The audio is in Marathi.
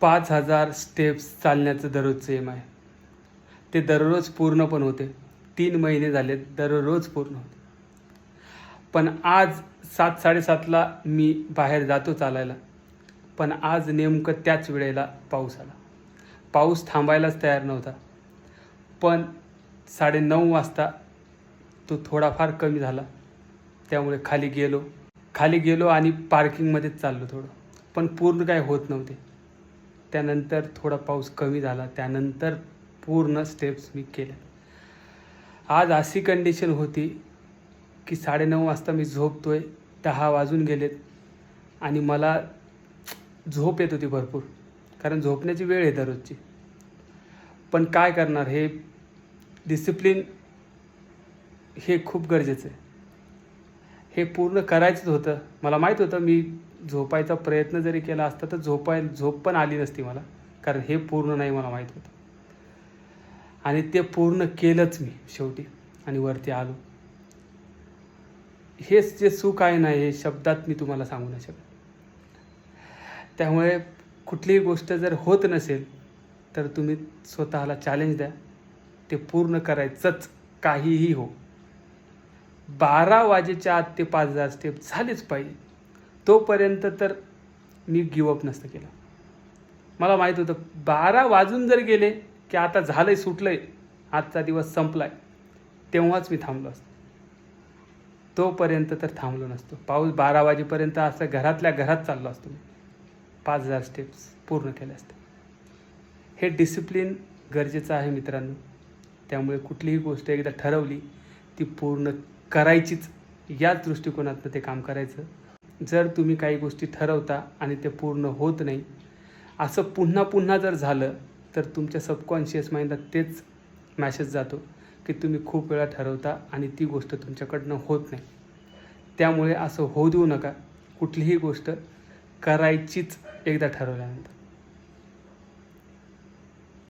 पाच हजार स्टेप्स चालण्याचं दररोजचं एम आहे. ते दररोज पूर्ण पण होते. तीन महिने झाले दररोज पूर्ण होते. पण आज सात साडेसातला मी बाहेर जातो चालायला. पण आज नेमकं त्याच वेळेला पाऊस आला. पाऊस थांबायलाच तयार नव्हता. पण साडेनऊ वाजता तो थोडाफार कमी झाला. त्यामुळे खाली गेलो. खाली गेलो आणि पार्किंगमध्येच चाललो थोडं. पण पूर्ण काय होत नव्हते. त्यानंतर थोडा पाऊस कमी झाला. त्यानंतर पूर्ण स्टेप्स मी केल्या. आज अशी कंडिशन होती की साडेनऊ वाजता मी झोपतो आहे दहा वाजून गेलेत आणि मला झोप येत होती भरपूर. कारण झोपण्याची वेळ आहे दररोजची. पण काय करणार? हे डिसिप्लिन हे खूप गरजेचं आहे. हे पूर्ण करायचंच होतं. मला माहीत होतं मी झोपायचा प्रयत्न जरी केला असता तर झोपाय झोप पण आली नसती मला. कारण हे पूर्ण नाही मला माहीत होतं. आणि ते पूर्ण केलंच मी शेवटी. आणि वरती आलो. हेच जे सुख आहे ना हे शब्दात मी तुम्हाला सांगू नाही शकत. त्यामुळे कुठलीही गोष्ट जर होत नसेल तर तुम्ही स्वतःला चॅलेंज द्या. ते पूर्ण करायचंच काहीही हो. बारा वाजेच्या आत ते पाच हजार स्टेप झालेच पाहिजे. तोपर्यंत तर मी गिवअप नसतं केलं. मला माहीत होतं बारा वाजून जर गेले की आता झालं आहे सुटलं आहे आजचा दिवस संपलाय तेव्हाच मी थांबलो असतो. तोपर्यंत तर थांबलो नसतो. पाऊस बारा वाजेपर्यंत असं घरातल्या घरात चाललो असतो मी. पाच हजार स्टेप्स पूर्ण केले असते. हे डिसिप्लिन गरजेचं आहे मित्रांनो. त्यामुळे कुठलीही गोष्ट एकदा ठरवली ती पूर्ण करायचीच याच दृष्टिकोनातनं ते काम करायचं. जर तुम्ही काही गोष्टी ठरवता आणि ते पूर्ण होत नाही असं पुन्हा पुन्हा जर झालं तर तुमच्या सबकॉन्शियस माइंडला तेच मॅसेज जातो की तुम्ही खूप वेळा ठरवता आणि ती गोष्ट तुमच्याकडनं होत नाही. त्यामुळे असं होऊ देऊ नका. कुठलीही गोष्ट करायचीच एकदा ठरवल्यानंतर.